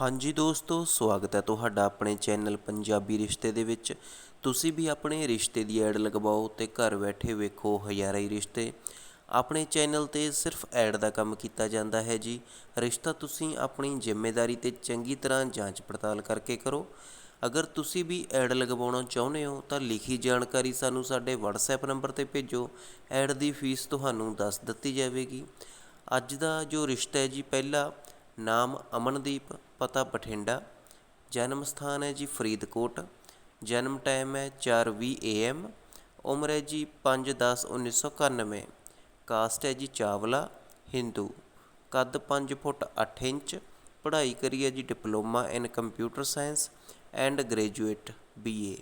ਹਾਂਜੀ ਦੋਸਤੋ, ਸਵਾਗਤ ਹੈ ਤੁਹਾਡਾ ਆਪਣੇ ਚੈਨਲ ਪੰਜਾਬੀ ਰਿਸ਼ਤੇ ਦੇ ਵਿੱਚ। ਤੁਸੀਂ ਵੀ ਆਪਣੇ ਰਿਸ਼ਤੇ ਦੀ ਐਡ ਲਗਵਾਓ ਤੇ ਘਰ ਬੈਠੇ ਵੇਖੋ ਹਜ਼ਾਰਾਂ ਹੀ ਰਿਸ਼ਤੇ। ਆਪਣੇ ਚੈਨਲ ਤੇ ਸਿਰਫ ਐਡ ਦਾ ਕੰਮ ਕੀਤਾ ਜਾਂਦਾ ਹੈ ਜੀ। ਰਿਸ਼ਤਾ ਤੁਸੀਂ ਆਪਣੀ ਜ਼ਿੰਮੇਵਾਰੀ ਤੇ ਚੰਗੀ ਤਰ੍ਹਾਂ ਜਾਂਚ ਪੜਤਾਲ ਕਰਕੇ ਕਰੋ। ਅਗਰ ਤੁਸੀਂ ਵੀ ਐਡ ਲਗਵਾਉਣਾ ਚਾਹੁੰਦੇ ਹੋ ਤਾਂ ਲਿਖੀ ਜਾਣਕਾਰੀ ਸਾਨੂੰ ਸਾਡੇ WhatsApp ਨੰਬਰ ਤੇ ਭੇਜੋ। ਐਡ ਦੀ ਫੀਸ ਤੁਹਾਨੂੰ ਦੱਸ ਦਿੱਤੀ ਜਾਵੇਗੀ। ਅੱਜ ਦਾ ਜੋ ਰਿਸ਼ਤਾ ਹੈ ਜੀ, ਪਹਿਲਾ ਨਾਮ ਅਮਨਦੀਪ ਪਤਾ ਬਠਿੰਡਾ। ਜਨਮ ਸਥਾਨ ਹੈ ਜੀ ਫਰੀਦਕੋਟ। ਜਨਮ ਟਾਈਮ ਹੈ 4:20 AM ਉਮਰ ਹੈ ਜੀ 5/10/1991 ਕਾਸਟ ਹੈ ਜੀ ਚਾਵਲਾ ਹਿੰਦੂ ਕੱਦ 5 ਫੁੱਟ 8 ਇੰਚ। ਪੜ੍ਹਾਈ ਕਰੀ ਹੈ ਜੀ diploma in computer science and graduate BA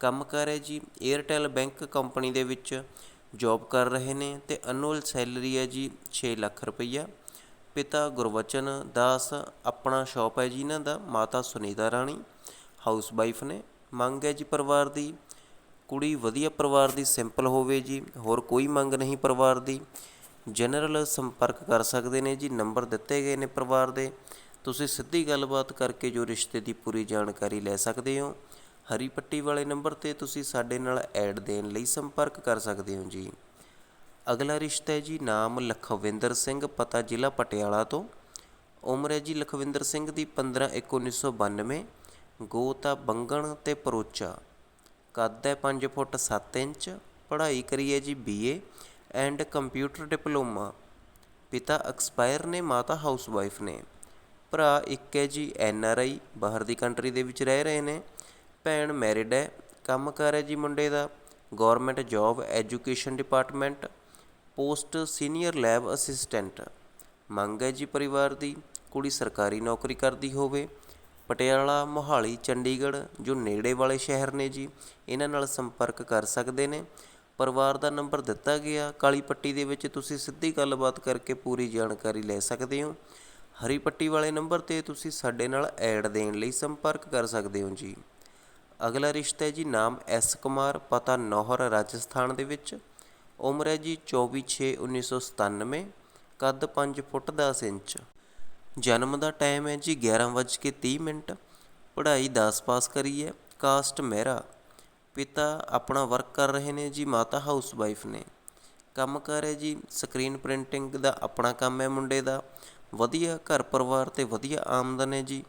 ਕੰਮ ਕਰ ਹੈ ਜੀ 에ਅਰਟੈਲ ਬੈਂਕ ਕੰਪਨੀ ਦੇ ਵਿੱਚ। ਜੌਬ ਕਰ ਰਹੇ ਨੇ ਤੇ ਅਨੂਅਲ ਸੈਲਰੀ ਹੈ ਜੀ 6 ਲੱਖ ਰੁਪਈਆ। ਪਿਤਾ ਗੁਰਵਚਨ ਦਾਸ, ਆਪਣਾ ਸ਼ਾਪ ਹੈ ਜੀ ਇਹਨਾਂ ਦਾ, ਮਾਤਾ ਸੁਨੀਤਾ ਰਾਣੀ ਹਾਊਸ ਵਾਈਫ ਨੇ। ਮੰਗ ਹੈ ਜੀ ਪਰਿਵਾਰ ਦੀ, ਕੁੜੀ ਵਧੀਆ ਪਰਿਵਾਰ ਦੀ ਸਿੰਪਲ ਹੋਵੇ ਜੀ, ਹੋਰ ਕੋਈ ਮੰਗ ਨਹੀਂ ਪਰਿਵਾਰ ਦੀ। ਜਨਰਲ ਸੰਪਰਕ ਕਰ ਸਕਦੇ ਨੇ ਜੀ ਨੰਬਰ ਦਿੱਤੇ ਗਏ ਨੇ ਪਰਿਵਾਰ ਦੇ। ਤੁਸੀਂ ਸਿੱਧੀ ਗੱਲਬਾਤ ਕਰਕੇ ਜੋ ਰਿਸ਼ਤੇ ਦੀ ਪੂਰੀ ਜਾਣਕਾਰੀ ਲੈ ਸਕਦੇ ਹੋ। ਹਰੀ ਪੱਟੀ ਵਾਲੇ ਨੰਬਰ ਤੇ ਤੁਸੀਂ ਸਾਡੇ ਨਾਲ ਐਡ ਦੇਣ ਲਈ ਸੰਪਰਕ ਕਰ ਸਕਦੇ ਹੋ ਜੀ। ਅਗਲਾ ਰਿਸ਼ਤਾ ਹੈ ਜੀ ਨਾਮ ਲਖਵਿੰਦਰ ਸਿੰਘ, ਪਤਾ ਜ਼ਿਲ੍ਹਾ ਪਟਿਆਲਾ ਤੋਂ। ਉਮਰ ਹੈ ਜੀ ਲਖਵਿੰਦਰ ਸਿੰਘ ਦੀ 15/1/1992 ਗੋਤ ਆ ਬੰਗਣ ਤੇ ਪਰੋਚਾ। ਕੱਦ ਹੈ 5 ਫੁੱਟ 7 ਇੰਚ। ਪੜ੍ਹਾਈ ਕਰੀ ਹੈ ਜੀ ਬੀਏ ਐਂਡ ਕੰਪਿਊਟਰ ਡਿਪਲੋਮਾ ਪਿਤਾ ਐਕਸਪਾਇਰ ਨੇ, ਮਾਤਾ ਹਾਊਸ ਵਾਈਫ ਨੇ। ਭਰਾ ਇੱਕ ਹੈ ਜੀ ਐਨ ਆਰ ਆਈ, ਬਾਹਰ ਦੀ ਕੰਟਰੀ ਦੇ ਵਿੱਚ ਰਹਿ ਰਹੇ ਨੇ। ਭੈਣ ਮੈਰਿਡ ਹੈ, ਕੰਮ ਕਰ ਹੈ ਜੀ ਮੁੰਡੇ ਦਾ। Government job education department. Post senior lab assistant. ਮੰਗ ਹੈ ਜੀ ਪਰਿਵਾਰ ਦੀ, ਕੁੜੀ ਸਰਕਾਰੀ ਨੌਕਰੀ ਕਰਦੀ ਹੋਵੇ। ਪਟਿਆਲਾ, ਮੋਹਾਲੀ, ਚੰਡੀਗੜ੍ਹ, ਜੋ ਨੇੜੇ ਵਾਲੇ ਸ਼ਹਿਰ ਨੇ ਜੀ, ਇਹਨਾਂ ਨਾਲ ਸੰਪਰਕ ਕਰ ਸਕਦੇ ਨੇ। ਪਰਿਵਾਰ ਦਾ ਨੰਬਰ ਦਿੱਤਾ ਗਿਆ, ਕਾਲੀ ਪੱਟੀ ਦੇ ਵਿੱਚ ਤੁਸੀਂ ਸਿੱਧੀ ਗੱਲਬਾਤ ਕਰਕੇ ਪੂਰੀ ਜਾਣਕਾਰੀ ਲੈ ਸਕਦੇ ਹੋ। ਹਰੀ ਪੱਟੀ ਵਾਲੇ ਨੰਬਰ ਤੇ ਤੁਸੀਂ ਸਾਡੇ ਨਾਲ ਐਡ ਦੇਣ ਲਈ ਸੰਪਰਕ ਕਰ ਸਕਦੇ ਹੋ ਜੀ। ਅਗਲਾ ਰਿਸ਼ਤਾ ਹੈ ਜੀ ਨਾਮ ਐਸ ਕੁਮਾਰ, ਪਤਾ ਨੌਹਰ, ਰਾਜਸਥਾਨ ਦੇ ਵਿੱਚ। ਉਮਰ ਹੈ ਜੀ 24/6/1997 ਕੱਦ 5 ਫੁੱਟ 10 ਇੰਚ। ਜਨਮ ਦਾ ਟਾਈਮ ਹੈ ਜੀ 11:30 ਮਿੰਟ। ਪੜ੍ਹਾਈ 10 ਪਾਸ ਕਰੀ ਹੈ ਕਾਸਟ ਮਹਿਰਾ ਪਿਤਾ ਆਪਣਾ ਵਰਕ ਕਰ ਰਹੇ ਨੇ ਜੀ, ਮਾਤਾ ਹਾਊਸ ਵਾਈਫ ਨੇ। ਕੰਮ ਕਰ ਹੈ ਜੀ ਸਕਰੀਨ ਪ੍ਰਿੰਟਿੰਗ ਦਾ ਆਪਣਾ ਕੰਮ ਹੈ ਮੁੰਡੇ ਦਾ। ਵਧੀਆ ਘਰ ਪਰਿਵਾਰ ਤੇ ਵਧੀਆ ਆਮਦਨ ਹੈ ਜੀ।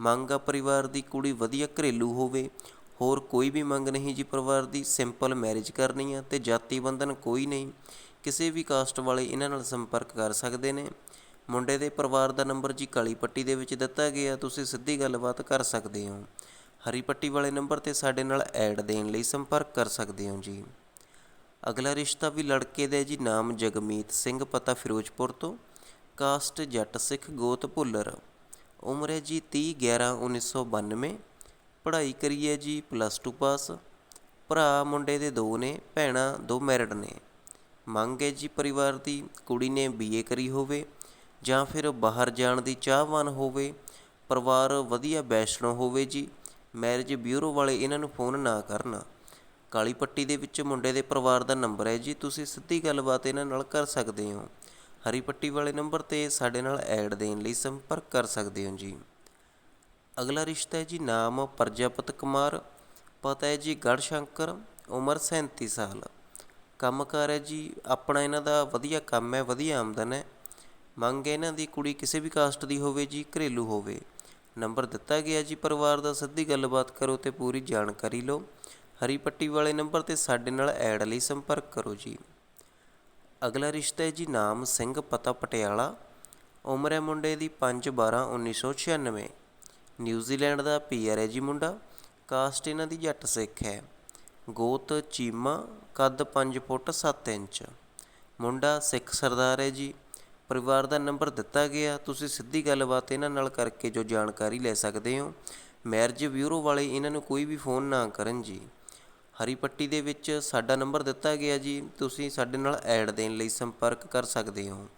ਮੰਗ ਆ ਪਰਿਵਾਰ ਦੀ ਕੁੜੀ ਵਧੀਆ ਘਰੇਲੂ ਹੋਵੇ। ਹੋਰ ਕੋਈ ਵੀ ਮੰਗ ਨਹੀਂ ਜੀ ਪਰਿਵਾਰ ਦੀ, ਸਿੰਪਲ ਮੈਰਿਜ ਕਰਨੀ ਆ ਅਤੇ ਜਾਤੀ ਬੰਧਨ ਕੋਈ ਨਹੀਂ। ਕਿਸੇ ਵੀ ਕਾਸਟ ਵਾਲੇ ਇਹਨਾਂ ਨਾਲ ਸੰਪਰਕ ਕਰ ਸਕਦੇ ਨੇ। ਮੁੰਡੇ ਦੇ ਪਰਿਵਾਰ ਦਾ ਨੰਬਰ ਜੀ ਕਾਲੀ ਪੱਟੀ ਦੇ ਵਿੱਚ ਦਿੱਤਾ ਗਿਆ, ਤੁਸੀਂ ਸਿੱਧੀ ਗੱਲਬਾਤ ਕਰ ਸਕਦੇ ਹੋ। ਹਰੀ ਪੱਟੀ ਵਾਲੇ ਨੰਬਰ ਤੇ ਸਾਡੇ ਨਾਲ ਐਡ ਦੇਣ ਲਈ ਸੰਪਰਕ ਕਰ ਸਕਦੇ ਹੋ ਜੀ। ਅਗਲਾ ਰਿਸ਼ਤਾ ਵੀ ਲੜਕੇ ਦਾ ਜੀ, ਨਾਮ ਜਗਮੀਤ ਸਿੰਘ, ਪਤਾ ਫਿਰੋਜ਼ਪੁਰ ਤੋਂ। ਕਾਸਟ ਜੱਟ ਸਿੱਖ ਗੋਤ ਭੁੱਲਰ। ਉਮਰ ਹੈ ਜੀ 30 11 1992 ਪੜ੍ਹਾਈ ਕਰੀ ਹੈ ਜੀ ਪਲੱਸ 2 ਪਾਸ ਭਰਾ ਮੁੰਡੇ ਦੇ ਦੋ ਨੇ, ਭੈਣਾਂ ਦੋ ਮੈਰਿਡ ਨੇ। ਮੰਗ ਹੈ ਜੀ ਪਰਿਵਾਰ ਦੀ ਕੁੜੀ ਨੇ ਬੀਏ ਕਰੀ ਹੋਵੇ ਜਾਂ ਫਿਰ ਬਾਹਰ ਜਾਣ ਦੀ ਚਾਹਵਾਨ ਹੋਵੇ। ਪਰਿਵਾਰ ਵਧੀਆ ਵੈਸ਼ਨੋ ਹੋਵੇ ਜੀ ਮੈਰਿਜ ਬਿਊਰੋ ਵਾਲੇ ਇਹਨਾਂ ਨੂੰ ਫੋਨ ਨਾ ਕਰਨ। ਕਾਲੀ ਪੱਟੀ ਦੇ ਵਿੱਚ ਮੁੰਡੇ ਦੇ ਪਰਿਵਾਰ ਦਾ ਨੰਬਰ ਹੈ ਜੀ, ਤੁਸੀਂ ਸਿੱਧੀ ਗੱਲਬਾਤ ਇਹਨਾਂ ਨਾਲ ਕਰ ਸਕਦੇ ਹੋ। ਹਰੀ ਪੱਟੀ ਵਾਲੇ ਨੰਬਰ ਤੇ ਸਾਡੇ ਨਾਲ ਐਡ ਦੇਣ ਲਈ ਸੰਪਰਕ ਕਰ ਸਕਦੇ ਹੋ ਜੀ। ਅਗਲਾ ਰਿਸ਼ਤਾ ਹੈ ਜੀ ਨਾਮ ਪ੍ਰਜਾਪਤ ਕੁਮਾਰ, ਪਤਾ ਹੈ ਜੀ ਗੜ ਸ਼ੰਕਰ ਉਮਰ 37 ਸਾਲ। ਕੰਮਕਾਰ ਹੈ ਜੀ, ਆਪਣਾ ਇਹਨਾਂ ਦਾ ਵਧੀਆ ਕੰਮ ਹੈ, ਵਧੀਆ ਆਮਦਨ ਹੈ। ਮੰਗ ਹੈ ਇਹਨਾਂ ਦੀ ਕੁੜੀ ਕਿਸੇ ਵੀ ਕਾਸਟ ਦੀ ਹੋਵੇ ਜੀ, ਘਰੇਲੂ ਹੋਵੇ। ਨੰਬਰ ਦਿੱਤਾ ਗਿਆ ਜੀ ਪਰਿਵਾਰ ਦਾ, ਸਿੱਧੀ ਗੱਲਬਾਤ ਕਰੋ ਤੇ ਪੂਰੀ ਜਾਣਕਾਰੀ ਲਓ। ਹਰੀ ਪੱਟੀ ਵਾਲੇ ਨੰਬਰ ਤੇ ਸਾਡੇ ਨਾਲ ਐਡ ਲਈ ਸੰਪਰਕ ਕਰੋ ਜੀ। ਅਗਲਾ ਰਿਸ਼ਤਾ ਹੈ ਜੀ ਨਾਮ ਸਿੰਘ ਪਤਾ ਪਟਿਆਲਾ, ਉਮਰ ਹੈ ਮੁੰਡੇ ਦੀ 5/12/1996 ਨਿਊਜ਼ੀਲੈਂਡ ਦਾ ਪੀਆਰ ਹੈ ਜੀ ਮੁੰਡਾ। ਕਾਸਟ ਇਹਨਾਂ ਦੀ ਜੱਟ ਸਿੱਖ ਹੈ। ਗੋਤ, ਚੀਮਾ, ਕੱਦ 5 ਫੁੱਟ 7 ਇੰਚ। ਮੁੰਡਾ ਸਿੱਖ ਸਰਦਾਰ ਹੈ ਜੀ। ਪਰਿਵਾਰ ਦਾ ਨੰਬਰ ਦਿੱਤਾ ਗਿਆ। ਤੁਸੀਂ ਸਿੱਧੀ ਗੱਲਬਾਤ ਇਹਨਾਂ ਨਾਲ ਕਰਕੇ ਜੋ ਜਾਣਕਾਰੀ ਲੈ ਸਕਦੇ ਹੋ। ਮੈਰਿਜ ਬਿਊਰੋ ਵਾਲੇ ਇਹਨਾਂ ਨੂੰ ਕੋਈ ਵੀ ਫੋਨ ਨਾ ਕਰਨ ਜੀ। ਹਰੀ ਪੱਟੀ ਦੇ ਵਿੱਚ ਸਾਡਾ ਨੰਬਰ ਦਿੱਤਾ ਗਿਆ ਜੀ। ਤੁਸੀਂ ਸਾਡੇ ਨਾਲ ਐਡ ਦੇਣ ਲਈ ਸੰਪਰਕ ਕਰ ਸਕਦੇ ਹੋ।